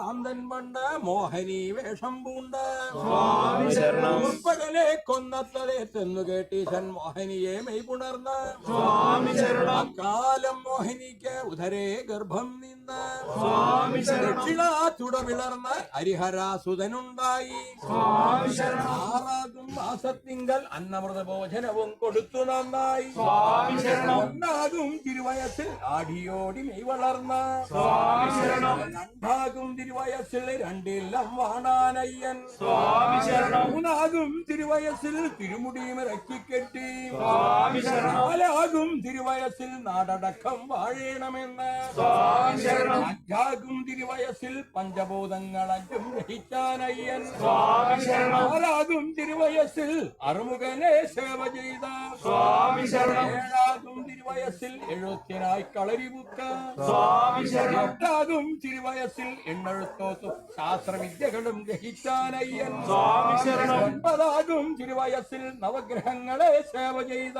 കാന്തൻ പണ്ട മോഹനി വേഷം പൂണ്ട സ്വാമി ശരണം. ഉൾപ്പകലെ കൊന്നത്തതേ തെന്നു കേട്ടീശൻ മോഹനിയെ മെയ്പുണർന്ന് സ്വാമി ശരണം. അക്കാലം മോഹിനിക്ക് ഉദരേ ഗർഭം നിന്ന്. ദക്ഷിണ തുടവിളർന്ന് ഹരിഹരാസുതനുണ്ടായി സ്വാമി മാസത്തിങ്കൽ അന്നമൃത ഭോജനവും കൊടുത്തു നന്നായി. ഒന്നാകും തിരുവയസ്സിൽ ആടിയോടി മെയ് വളർന്ന. രണ്ടാകും തിരുവയസ്സിൽ രണ്ടില്ലം വാണാനയ്യൻ. മൂന്നാകും തിരുവയസ്സിൽ തിരുമുടിയും ഇറക്കി കെട്ടി സ്വാമി ശരണം. നാലാകും തിരുവയസ്സിൽ നാടടക്കം വാഴണമെന്ന്. അഞ്ചാകും തിരുവയസ്സിൽ പഞ്ചഭൂതങ്ങളഞ്ചും ഗ്രഹിച്ചാനയ്യൻ സ്വാമി ശരണം. തിരുവയസ്സിൽ അറുമുഖനെ സേവ ചെയ്ത സ്വാമി ശരണം. ഏഴാകും തിരുവയസ്സിൽ എഴുത്തിനായി. എട്ടാകും തിരുവയസ്സിൽ എണ്ണെഴുത്തോത്തും ശാസ്ത്രവിദ്യകളും ഗ്രഹിച്ചാനയ്യൻ. ഒൻപതാകും തിരുവയസ്സിൽ നവഗ്രഹങ്ങളെ സേവ ചെയ്ത.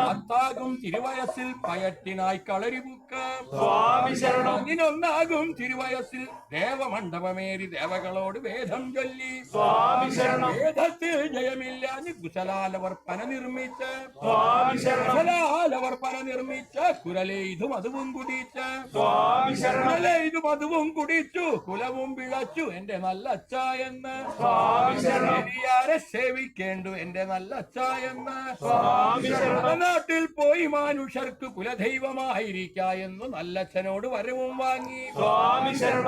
പത്താകും തിരുവയസ്സിൽ പയറ്റിനായി കളരിമുക്ക സ്വാമി ശരണം. പതിനൊന്നാകും തിരുവയസ്സിൽ ദേവമണ്ഡപമേറി ദേവകളോട് വേദം ചൊല്ലി സ്വാമി ശരണം. വേദത്തിൽ ജയമില്ല കുശലാലവർ പന നിർമ്മിച്ച സ്വാമി പന നിർമ്മിച്ച കുരലെയ്തും അതുവും കുടിച്ച്. കുരലെയ്തും അതുവും കുടിച്ചു കുലവും പിഴച്ചു എന്റെ നല്ല അച്ഛ എന്ന് സേവിക്കേണ്ടു എന്റെ നല്ല അച്ഛ എന്ന് സ്വാമി ശരണം. നാട്ടിൽ പോയി മനുഷ്യർക്ക് കുലദൈവമായിരിക്ക എന്ന് നല്ലച്ഛനോട് വരവും വാങ്ങി.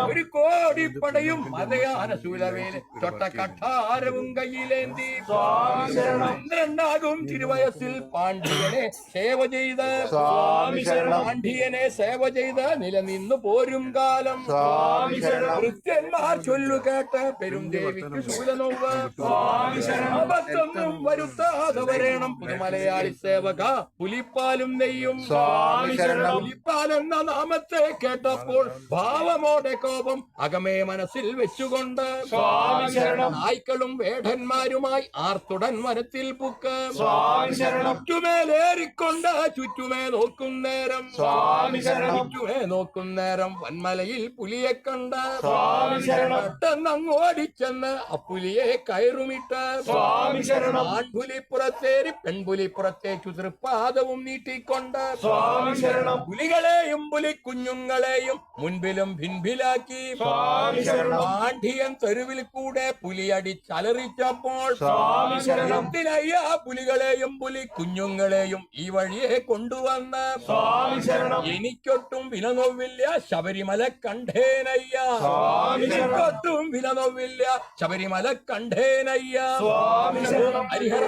ഒരു കോടിപ്പടയും മതയാന ശൂലവേൽ തൊട്ട കഠാരവും കയ്യിലേന്തി. പന്ത്രണ്ടാകും തിരുവയസ്സിൽ പാണ്ഡ്യനെ സേവ ചെയ്ത് സ്വാമി ശരണം. പാണ്ഡ്യനെ സേവ ചെയ്ത് നിലനിന്നു പോരും കാലം സ്വാമി ശരണം. കൃത്യന്മാർ ചൊല്ലു കേട്ട് പെരുംദേവിക്ക് ശൂലനോവ് സ്വാമി ശരണം. അബദ്ധമൊന്നും വരുത്താതെ വരേണം പുതുമലയാളി സേവക പുലിപ്പാലും നെയ്യും സ്വാമി ശരണം. പുലിപ്പാൽ എന്ന നാമത്തെ കേട്ടപ്പോൾ ഭാവമോടെ കോപം അകമേ മനസ്സിൽ വെച്ചുകൊണ്ട് സ്വാമി ശരണം. നായ്ക്കളും വേടന്മാരുമായി ആർത്തുടൻ വനത്തിൽ പുക്ക് സ്വാമി ശരണം. ചുറ്റുമേലേറിക്കൊണ്ട് ചുറ്റുമേ നോക്കും നേരം സ്വാമി. ചുറ്റുമേ നോക്കും നേരം വന്മലയിൽ പുലിയെ കണ്ട സ്വാമി ശരണം. പെട്ടെന്ന് അങ്ങ് ഓടിച്ചെന്ന് അപ്പുലിയെ കയറുമിട്ട് സ്വാമി ശരണം. ആൺപുലി പുറത്തേരി പെൺപുലി പുറത്തേക്കു തൃപ്പാദവും നീട്ടിക്കൊണ്ട് സ്വാമി ശരണം. പുലികളെയും പുലി കുഞ്ഞുങ്ങളെയും മുൻപിലും ഭിൻഭിലാക്കി സ്വാമി ശരണം. പാണ്ഡ്യൻ തെരുവിൽ കൂടെ ശരണം. എന്തിനയ്യ പുലികളെയും പുലി കുഞ്ഞുങ്ങളെയും ഈ വഴിയെ കൊണ്ടുവന്ന്. എനിക്കൊട്ടും വില നോവില്ല. ശബരിമല കണ്ടേനയ്യ. എനിക്കൊട്ടും വില നോവില്ല. ശബരിമല കണ്ടേനയ്യ. ഹരിഹര